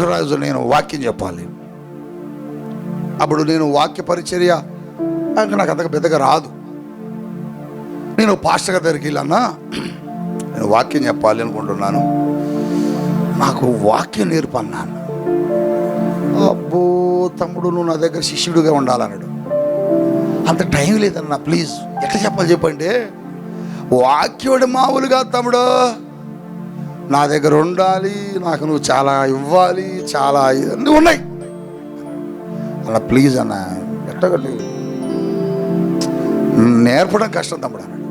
రోజు నేను వాక్యం చెప్పాలి. అప్పుడు నేను వాక్య పరిచర్య నాకు అంతగా పెద్దగా రాదు. నేను పాస్టర్ గారి దగ్గరికి వెళ్ళన్నా నేను వాక్యం చెప్పాలి అనుకుంటున్నాను. నాకు వాక్యం నేర్పన్నాను అబ్బో తమ్ముడు నువ్వు నా దగ్గర శిష్యుడిగా ఉండాలన్నాడు. అంత టైం లేదన్నా ప్లీజ్ ఎట్లా చెప్పాలి చెప్పండి? వాక్యుడు మామూలుగా తమ్ముడు. నా దగ్గర ఉండాలి నాకు నువ్వు చాలా ఇవ్వాలి చాలా అన్నీ ఉన్నాయి. అలా ప్లీజ్ అన్న ఎట్టగండి నేర్పడం కష్టం తమ్ముడు అన్నాడు.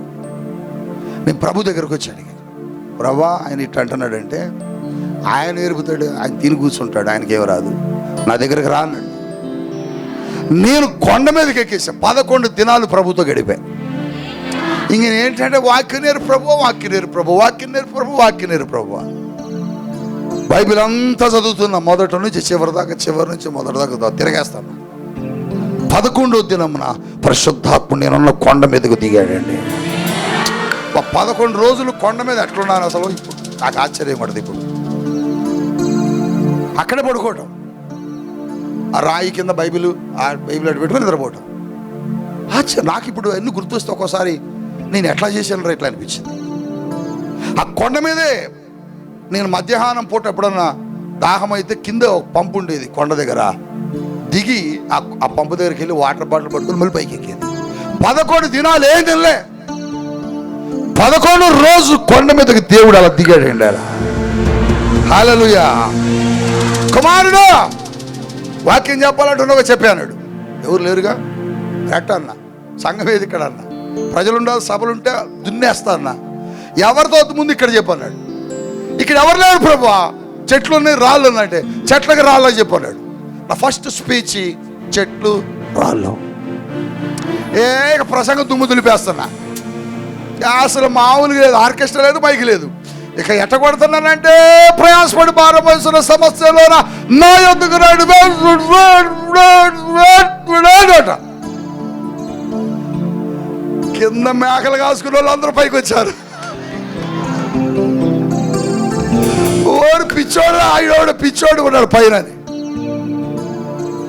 నేను ప్రభు దగ్గరకు వచ్చి అడిగాను. ప్రభా ఆయన ఇట్ట అంటున్నాడంటే ఆయన నేర్పుతాడు ఆయన తిని కూర్చుంటాడు ఆయనకి ఏమి రాదు. నా దగ్గరకు రా నేను కొండ మీదకి ఎక్కేసా. పదకొండు దినాలు ప్రభుతో గడిపాను. ఇంక ఏంటంటే వాక్య నేరు ప్రభు వాక్య నేరు ప్రభు వాక్య నేరు ప్రభు వాక్య నేరు ప్రభు బైబిల్ అంతా చదువుతున్నా మొదటి నుంచి చివరి దాకా చివరి నుంచి మొదటి దాకా తిరగేస్తాను పదకొండో దినమున పరిశుద్ధాత్ముడు నేనున్న కొండ మీదకు దిగాడండి పదకొండు రోజులు కొండ మీద ఎట్లున్నాను అసలు ఇప్పుడు నాకు ఆశ్చర్యం పడదు ఇప్పుడు అక్కడే పడుకోవటం ఆ రాయి కింద బైబిల్ ఆ బైబిల్ అటు పెట్టుకొని నిద్రపోవటం ఆశ్చర్యం నాకు ఇప్పుడు అన్ని గుర్తొస్తే ఒక్కోసారి నేను ఎట్లా చేశాను రా ఇట్లా అనిపించింది. ఆ కొండ మీదే నేను మధ్యాహ్నం పూట ఎప్పుడన్నా దాహం అయితే కింద ఒక పంపు ఉండేది కొండ దగ్గర. దిగి ఆ పంపు దగ్గరికి వెళ్ళి వాటర్ బాటిల్ పట్టుకుని మళ్ళీ పైకి ఎక్కేది. పదకొండు దినాలు ఏం తినలే. పదకొండు రోజు కొండ మీదకి దేవుడు అలా దిగాడండి అలా? హాలలుయా కుమారుడు వాక్యం చెప్పాలంటున్నావు చెప్పాను ఎవరు లేరుగా? రెట్ట అన్న. సంఘం ఏది ఇక్కడ అన్నా. ప్రజలు ఉండాలి సభలు ఉంటే దున్నేస్తా ఎవరితో ముందు ఇక్కడ చెప్పన్నాడు ఇక్కడ ఎవరు లేరు ప్రభు చెట్లు ఉన్నాయి రాళ్ళు ఉన్నాయంటే చెట్లకు రాళ్ళని చెప్పన్నాడు నా ఫస్ట్ స్పీచ్ చెట్లు రాళ్ళు ఏ ప్రసంగం దుమ్ము దులిపేస్తున్నా అసలు మామూలుగా లేదు ఆర్కెస్ట్రా లేదు మైకి లేదు ఇక ఎట్ట కొడుతున్నానంటే ప్రయాసపడి భారపడుతున్న సమస్యలో నా ఎందుకు కింద మేకలు కాసుకున్న వాళ్ళు అందరూ పైకి వచ్చారు. ఓడు పిచ్చోడు ఆవిడోడు పిచ్చోడు ఉన్నాడు పైన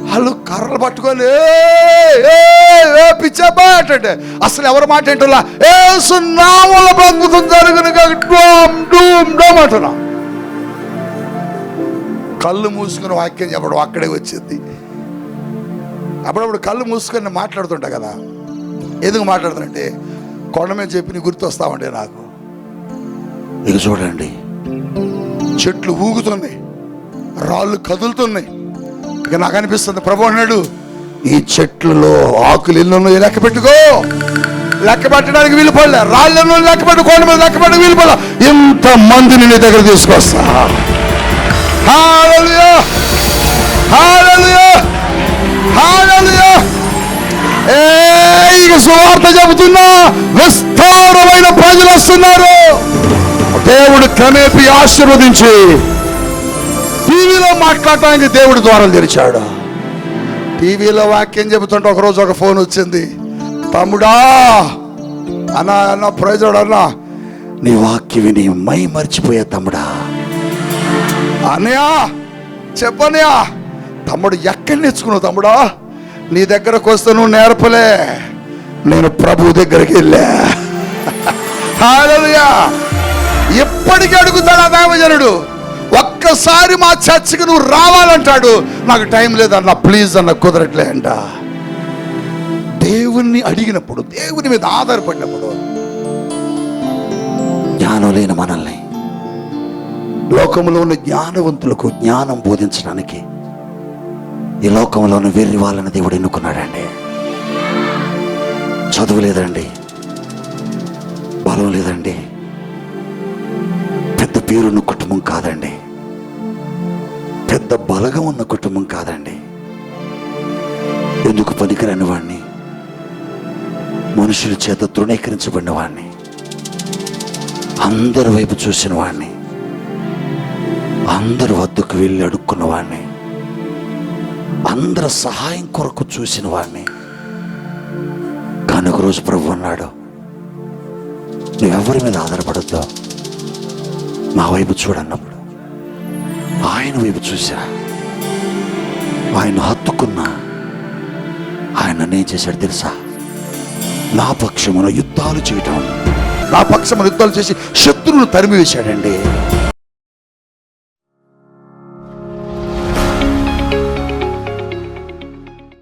వాళ్ళు కర్రలు పట్టుకొని ఏ పిచ్చబ్బా అంటే అసలు ఎవరు మాట ఏంటలా ఏ సున్నాముల బంగుతం జరుగును డోమ్ డూమ్ అంటున్నా. కళ్ళు మూసుకుని వాక్యం చెప్పడం అక్కడే వచ్చింది. అప్పుడప్పుడు కళ్ళు మూసుకొని మాట్లాడుతుంటా కదా. ఎందుకు మాట్లాడుతానంటే కొండ మీద చెప్పి నీ గుర్తు వస్తామంటే నాకు. ఇక చూడండి. చెట్లు ఊగుతున్నాయి రాళ్ళు కదులుతున్నాయి. ఇక నాకు అనిపిస్తుంది ప్రభు అన్నాడు ఈ చెట్లలో ఆకులు ఎన్ని లెక్క పెట్టుకో. లెక్క పెట్టడానికి వీలు పడలే రాళ్ళు లెక్క పెట్టు కొండ మీద లెక్క పెట్టడానికి వీలు పడలే. ఇంత మందిని నీ దగ్గర తీసుకొస్తా. ఏ సువార్త చెబుతున్నా విస్తారమైన ప్రజలు వస్తున్నారు. దేవుడు క్రమేపీ ఆశీర్వదించి టీవీలో మాట్లాడటానికి దేవుడు ద్వారం తెరిచాడు. టీవీలో వాక్యం చెబుతుంటే ఒకరోజు ఒక ఫోన్ వచ్చింది. తమ్ముడా అన్నా అన్న ప్రయోజనం అన్నా నీ వాక్య విని మై మర్చిపోయా తమ్ముడా. అన్నయ్యా చెప్పనయ్యా తమ్ముడు ఎక్కడ నేర్చుకున్నావు తమ్ముడా? నీ దగ్గరకు వస్తే నువ్వు నేర్పలే. నేను ప్రభు దగ్గరికి వెళ్ళా. ఎప్పటికీ అడుగుతాడు ఆ దైవజనుడు. ఒక్కసారి మా చర్చికి నువ్వు రావాలంటాడు. నాకు టైం లేదన్న ప్లీజ్ అన్న కుదరట్లే అంట. దేవుణ్ణి అడిగినప్పుడు దేవుని మీద ఆధారపడినప్పుడు. జ్ఞానం లేని మనల్ని. లోకంలో ఉన్న జ్ఞానవంతులకు జ్ఞానం బోధించడానికి ఈ లోకంలో ఉన్న వెర్రి వాళ్ళని దేవుడు ఎన్నుకున్నాడండి. చదువు లేదండి బలం లేదండి పెద్ద పేరున్న కుటుంబం కాదండి. పెద్ద బలగం ఉన్న కుటుంబం కాదండి. ఎందుకు పనికిరాని వాడిని మనుషుల చేత తృణీకరించబడిన వాడిని అందరి వైపు చూసిన వాడిని అందరి వద్దకు వెళ్ళి అడుక్కున్న వాడిని అందరి సహాయం కొరకు చూసిన వాడిని కానీ ఒకరోజు ప్రభు అన్నాడు నువ్వెవరి మీద ఆధారపడద్దు. నా వైపు చూడన్నప్పుడు ఆయన వైపు చూసా. ఆయన హత్తుకున్నా ఆయన నేను చేశాడు తెలుసా? నా పక్షమున యుద్ధాలు చేయటం. నా పక్షమున యుద్ధాలు చేసి శత్రువును తరిమివేశాడండి.